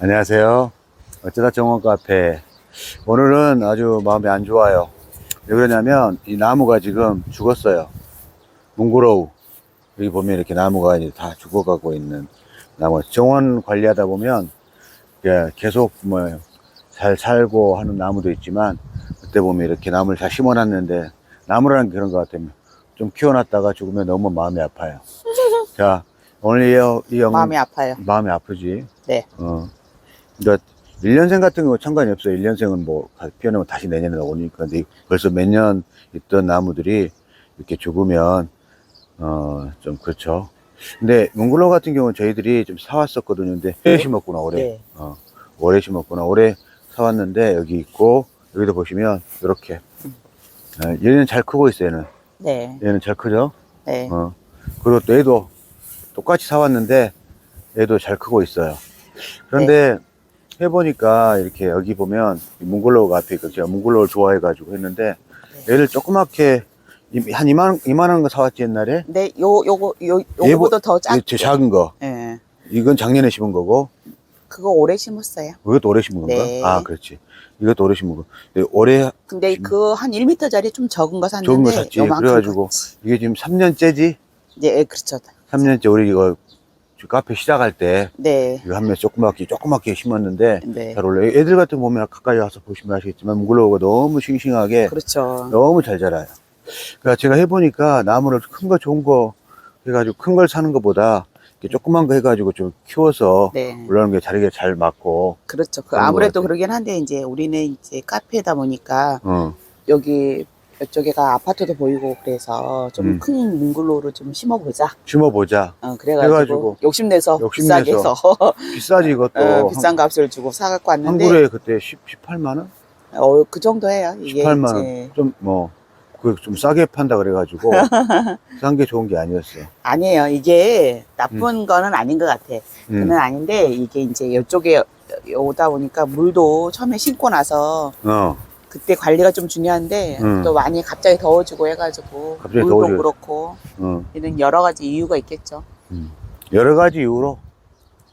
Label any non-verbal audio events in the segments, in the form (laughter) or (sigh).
안녕하세요. 어쩌다 정원 카페. 오늘은 아주 마음이 안 좋아요. 왜 그러냐면 이 나무가 지금 죽었어요. 뭉그러우. 여기 보면 이렇게 나무가 이제 다 죽어가고 있는 나무. 정원 관리하다 보면 이게 계속 뭐 잘 살고 하는 나무도 있지만 그때 보면 이렇게 나무를 다 심어놨는데 나무라는 게 그런 것 같아요. 좀 키워놨다가 죽으면 너무 마음이 아파요. (laughs) 자, 오늘 이, 영- 이 영, 마음이 아파요. 마음이 아프지. 네. 어. 그러니까 1년생 같은 거 상관이 없어요. 1년생은 뭐 피어나면 다시 내년에 나오니까. 근데 벌써 몇 년 있던 나무들이 이렇게 죽으면 어, 좀 그렇죠. 근데 뭉글로 같은 경우는 저희들이 좀 사왔었거든요. 근데 오래 심었구나, 올해. 네. 어, 올해 심었구나. 올해 사왔는데 여기 있고 여기도 보시면 이렇게 어, 얘는 잘 크고 있어요. 얘는 네. 얘는 잘 크죠. 네. 어. 그리고 또 얘도 똑같이 사왔는데 얘도 잘 크고 있어요. 그런데 해보니까 이렇게 여기 보면 이 몽골로우가 앞에 있고 제가 몽골로우를 좋아해가지고 했는데 얘를 조그맣게 이- 한 이만 이만한 거 사왔지 옛날에 근데 요 요거 요 요거보다 더 작. 이게 제일 작은 거 예. 이건 작년에 심은 거고 그거 오래 심었어요. 이것도 올해 심은 건가? 네. 아 그렇지 이것도 올해 심은 거 올해 근데 그한 1m짜리 좀 적은 거 샀는데 적은 거 샀지. 요만큼 그래가지고 샀지. 이게 지금 3년째지 네, 예, 그렇죠. 3년째 우리 이거 카페 시작할 때 네. 이거 한면 조그맣게 조그맣게 심었는데 네. 잘 올라요. 애들 같은 거 보면 가까이 와서 보시면 아시겠지만 뭉글로우가 너무 싱싱하게 그렇죠. 너무 잘 자라요. 그러니까 제가 해보니까 나무를 큰 거 좋은 거 해가지고 큰 걸 사는 것보다 이렇게 조그만 거 해가지고 좀 키워서 네. 올라오는 게 자리가 잘 맞고 그렇죠. 그 아무래도. 그러긴 한데 이제 우리는 이제 카페다 보니까 어, 여기 이쪽에가 아파트도 보이고 그래서 좀 음. 큰 뭉글로를 좀 심어보자. 심어보자. 어, 그래가지고, 그래가지고 욕심내서 욕심내서 비싸게 해서 (laughs) 비싸지 이것도 어, 비싼 값을 주고 사갖고 한, 왔는데 한 그루에 그때 10, 18만 원? 어, 그 정도 해요. 이게 18만 원. 이제 좀 뭐. 그좀 싸게 판다 그래가지고 (laughs) 싼 게 좋은 게 아니었어. 아니에요. 이게 나쁜 거는 아닌 것 같아. 음. 그는 아닌데 이게 이제 이쪽에 오다 보니까 물도 처음에 심고 나서 어, 그때 관리가 좀 중요한데 음. 또 많이 갑자기 더워지고 해가지고 갑자기 물도 더워져. 그렇고 어. 이런 여러 가지 이유가 있겠죠. 여러 가지 이유로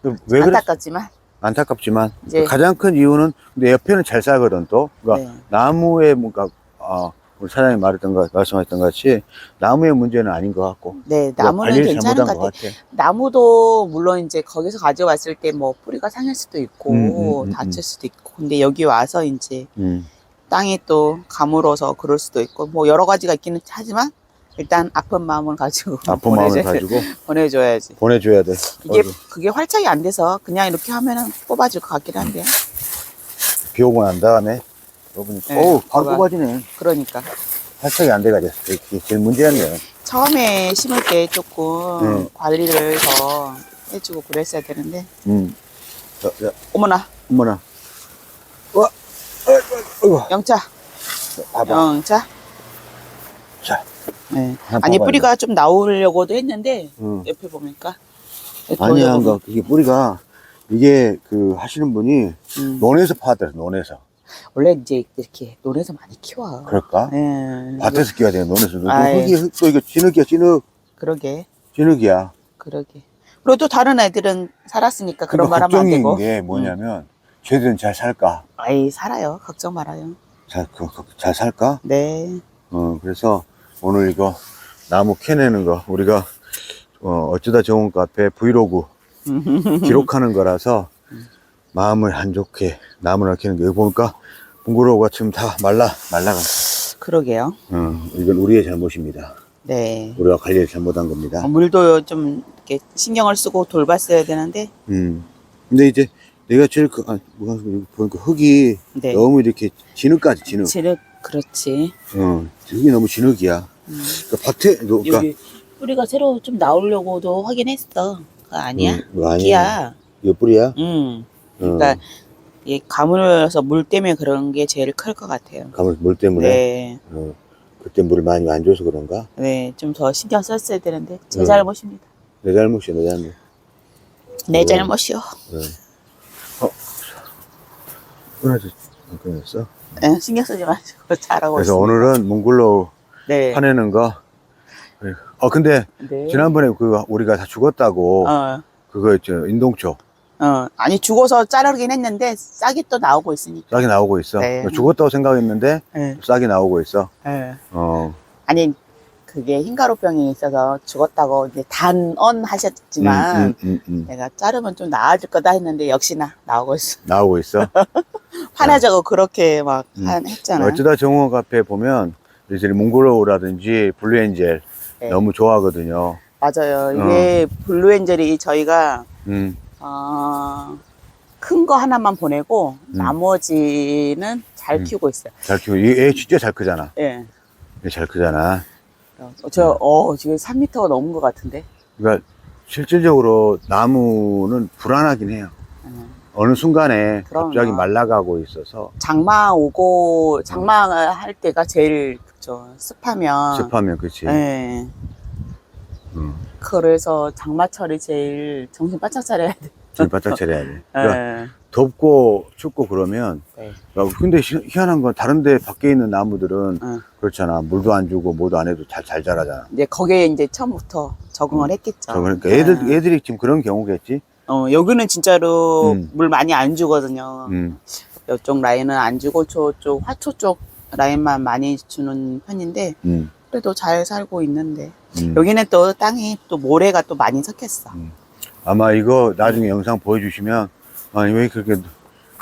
그왜 안타깝지만 안타깝지만 이제- 가장 큰 이유는 근데 옆에는 잘 살거든 또 그러니까 네. 나무의 뭔가 아 우리 사장님 말했던 것 말씀하셨던 것 같이 나무의 문제는 아닌 것 같고 네 그러니까 나무는 관리를 괜찮은 잘못한 것것 같아. 같아. 나무도 물론 이제 거기서 가져왔을 때 뭐 뿌리가 상할 수도 있고 음, 음, 음, 다칠 수도 있고 근데 여기 와서 이제 음. 땅이 또 가물어서 그럴 수도 있고 뭐 여러 가지가 있기는 하지만 일단 아픈 마음을 가지고 아픈 마음을 보내줘야- 가지고 보내줘야지. 보내줘야 돼. 이게 어디 그게 활착이 안 돼서 그냥 이렇게 하면은 뽑아질 것 같긴 한데요. 비 오고 난 다음에 여러분이 네, 어우 바로 봐봐. 뽑아지네. 그러니까 활착이 안 돼가지고 그게 제일 문제였네요. 처음에 심을 때 조금 네. 관리를 더 해주고 그랬어야 되는데 음. 자, 자, 어머나 어머나. 와, 어 이구, 영차 봐봐. 영차. 자, 네. 아니 뿌리가 좀 나오려고도 했는데 음. 옆에 보니까 아니야, 보면- 그 그게 뿌리가 이게 그 하시는 분이 음. 논에서 파더라, 논에서. 원래 이제 이렇게 논에서 많이 키워. 그럴까? 예. 밭에서 끼워야 돼, 논에서. 아이. 흙이, 흙, 또 이거 진흙이야, 진흙. 그러게, 진흙이야. 그러게. 그리고 또 다른 애들은 살았으니까 그런 말 그러니까 하면 안 걱정인 되고. 게 뭐냐면, 쟤들은 잘 살까? 아이, 살아요. 걱정 말아요. 잘, 그, 그, 잘 살까? 네. 어, 그래서 오늘 이거 나무 캐내는 거, 우리가, 어, 어쩌다 좋은 카페 브이로그 (laughs) 기록하는 거라서 마음을 안 좋게 나무를 캐는 거. 여기 보니까 붕구로가 지금 다 말라, 말라갔어. 그러게요. 어, 이건 우리의 잘못입니다. 네. 우리가 관리를 잘못한 겁니다. 어, 물도 좀 이렇게 신경을 쓰고 돌봤어야 되는데, 음. 근데 이제 내가 제일 그, 아, 뭐가 보니까 흙이 네. 너무 이렇게 진흙까지 진흙. 진흙, 그렇지. 어, 흙이 너무 진흙이야. 음. 그러니까 밭에, 너, 그러니까, 여기 뿌리가 새로 좀 나오려고도 확인했어. 그거 아니야? 음, 그거 아니야. 기야. 뿌리야? 음. 어, 그러니까 이 가물어서 물 때문에 그런 게 제일 클 것 같아요. 가물 물 때문에. 네. 어, 그때 물을 많이 안 줘서 그런가? 네, 좀 더 신경 썼어야 되는데 제 음. 잘못입니다. 내 잘못이야, 내 잘못. 내 음. 잘못이요. 어. 끊어졌, 안 끊었어? 네, 신경 쓰지 마시고 (laughs) 잘하고 그래서 있습니다. 오늘은 뭉글로 네. 파내는 거. 어, 근데 네. 지난번에 그 우리가 다 죽었다고 어, 그거 있죠, 인동초. 어, 아니 죽어서 자르긴 했는데 싹이 또 나오고 있으니까. 싹이 나오고 있어. 네. 죽었다고 생각했는데 예, 싹이 나오고 있어. 예. 어, 아니 그게 흰가루병이 있어서 죽었다고 이제 단언하셨지만 음, 음, 음, 음. 내가 자르면 좀 나아질 거다 했는데 역시나 나오고 있어. (laughs) 나오고 있어. 화나자고 그렇게 막 음. 한- 했잖아. 어쩌다 정원 카페 보면 이들이 몽골로우라든지 블루엔젤 네. 너무 좋아하거든요. 맞아요. 이게 블루엔젤이 저희가 음, 어, 큰 거 하나만 보내고 음. 나머지는 잘 음. 키우고 있어요. 잘 키워. 얘, 얘 진짜 잘 크잖아. 예. 얘 잘 크잖아. 어, 저, 어, 지금 3m가 넘은 것 같은데. 그러니까 실질적으로 나무는 불안하긴 해요. 음. 어느 순간에 그럼요. 갑자기 말라가고 있어서 장마 오고, 장마 할 때가 제일, 그죠. 습하면. 습하면 그치. 예. 음, 그래서 장마철이 제일 정신 바짝 차려야 돼. 지금 바짝 차려야 돼. (laughs) 그러니까 예. 덥고 춥고 그러면 네. 야, 근데 희- 희한한 건 다른데 밖에 있는 나무들은 응. 그렇잖아. 물도 안 주고 뭐도 안 해도 잘, 잘 자라잖아. 이제 거기에 이제 처음부터 적응을 했겠죠. 저 그러니까 애들, 예. 애들이 지금 그런 경우겠지. 어, 여기는 진짜로 음. 물 많이 안 주거든요. 음, 이쪽 라인은 안 주고 저쪽 화초 쪽 라인만 많이 주는 편인데 음, 그래도 잘 살고 있는데 음. 여기는 또 땅이 또 모래가 또 많이 섞였어. 아마 이거 나중에 영상 보여주시면 아니 왜 그렇게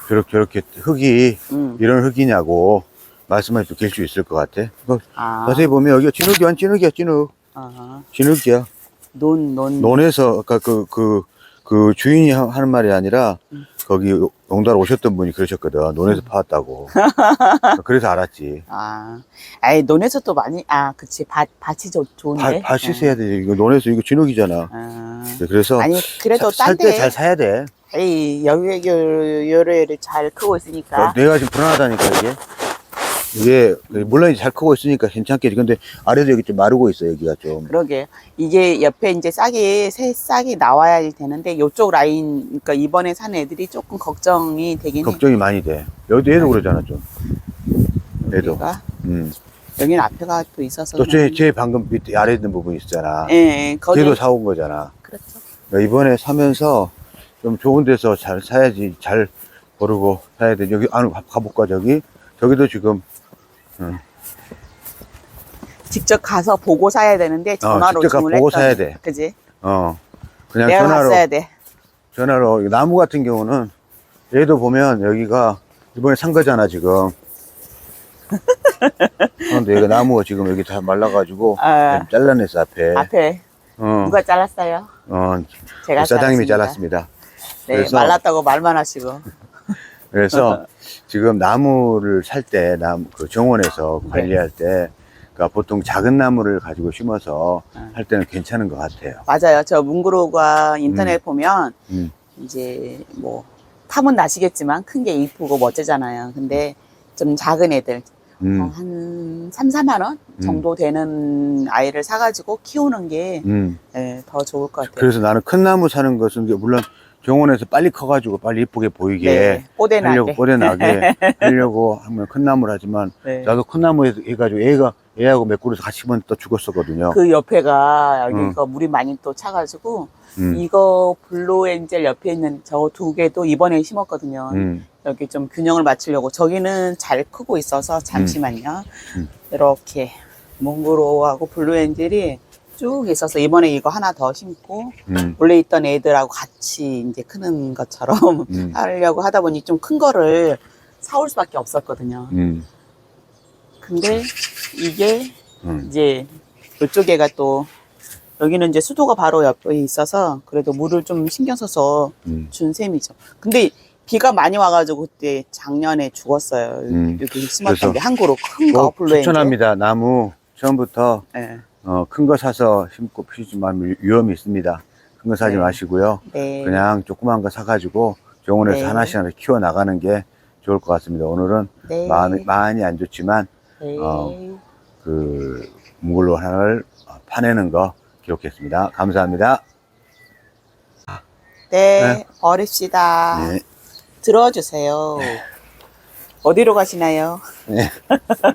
저렇게 저렇게 흙이 음. 이런 흙이냐고 말씀할 수 계실 수 있을 것 같아. 이거 아, 자세히 보면 여기가 진흙이야, 진흙이야, 진흙. 아, 진흙이야. 논, 논. 논에서 아까 그, 그, 그 주인이 하- 하는 말이 아니라 음. 거기 용달 오셨던 분이 그러셨거든. 논에서 파왔다고. (laughs) 그래서 알았지. 아, 아이 논에서 또 많이 아, 그치 밭 밭이 좋, 밭, 좋은데. 밭이 세야 돼. 이거 논에서 이거 진흙이잖아. 아, 그래서 아니 그래도 살때 딴데 잘 사야 돼. 에이 여기 요래를 잘 크고 있으니까. 내가 지금 불안하다니까 이게. 이게 물론 이제 잘 크고 있으니까 괜찮겠지. 근데 아래도 여기 좀 마르고 있어 여기가 좀. 그러게 이게 옆에 이제 싹이 새 싹이 나와야 되는데 요쪽 라인 그러니까 이번에 산 애들이 조금 걱정이 되긴 해. 걱정이 많이 돼. 여기도 얘도 그러잖아 좀. 얘도. 음. 여기는 앞에가 또 있어서. 또제 제 방금 밑에 아래 있는 부분 있잖아. 예, 예, 거기 걔도 사온 거잖아. 그렇죠. 이번에 사면서 좀 좋은 데서 잘 사야지 잘 고르고 사야 돼. 여기 안으로 가- 가볼까 저기? 저기도 지금 직접 가서 보고 사야 되는데 전화로 어, 직접 가 보고 사야 돼. 그지? 어 그냥 전화로 갔어야 돼. 전화로 나무 같은 경우는 얘도 보면 여기가 이번에 산 거잖아 지금. (laughs) 그런데 얘가 나무가 지금 여기 다 말라가지고 아. 잘라냈어 앞에. 앞에 어, 누가 잘랐어요? 어, 제가 사장님이 잘랐습니다. 잘랐습니다. 네, 그래서- 말랐다고 말만 하시고. (laughs) 그래서 지금 나무를 살 때, 나무, 그 정원에서 네. 관리할 때, 그러니까 보통 작은 나무를 가지고 심어서 음. 할 때는 괜찮은 것 같아요. 맞아요. 저 문구로가 인터넷 보면 음. 이제 뭐 탐은 나시겠지만 큰 게 이쁘고 멋지잖아요. 근데 좀 작은 애들 음, 어, 한 3, 4만 원 정도 되는 아이를 사가지고 키우는 게 음. 더 좋을 것 같아요. 그래서 나는 큰 나무 사는 것은 물론 정원에서 빨리 커가지고 빨리 이쁘게 보이게 네, 뽀대 하려고, 나게. 뽀대 나게 하려고 하면 큰 나무를 하지만 네. 나도 큰 나무 해- 해가지고 애가, 애하고 몇 그루에서 같이 보면 또 죽었었거든요. 그 옆에가 여기가 물이 많이 또 차가지고 음, 이거 블루엔젤 옆에 있는 저 두 개도 이번에 심었거든요. 음, 여기 좀 균형을 맞추려고 저기는 잘 크고 있어서 잠시만요. 음. 이렇게 몽구로하고 블루엔젤이 쭉 있어서 이번에 이거 하나 더 심고 음, 원래 있던 애들하고 같이 이제 크는 것처럼 음, (laughs) 하려고 하다 보니 좀 큰 거를 사올 수밖에 없었거든요. 음, 근데 이게 음. 이제 이쪽에가 또 여기는 이제 수도가 바로 옆에 있어서 그래도 물을 좀 신경 써서 음. 준 셈이죠. 근데 비가 많이 와가지고 그때 작년에 죽었어요. 음. 여기 심었던 그래서 게 한 그루 큰 거, 꼭 블루엔젤. 추천합니다. 나무 처음부터 네. 어, 큰 거 사서 심고 피우지만 위험이 있습니다. 큰 거 사지 네. 마시고요. 네. 그냥 조그만 거 사가지고 정원에서 네. 하나씩 하나씩 키워 나가는 게 좋을 것 같습니다. 오늘은 네. 마음이, 많이 안 좋지만 네. 어, 그 몽골로 하나를 파내는 거 기록했습니다. 감사합니다. 네, 네. 버립시다. 네. 들어주세요. 어디로 가시나요? 네. (laughs)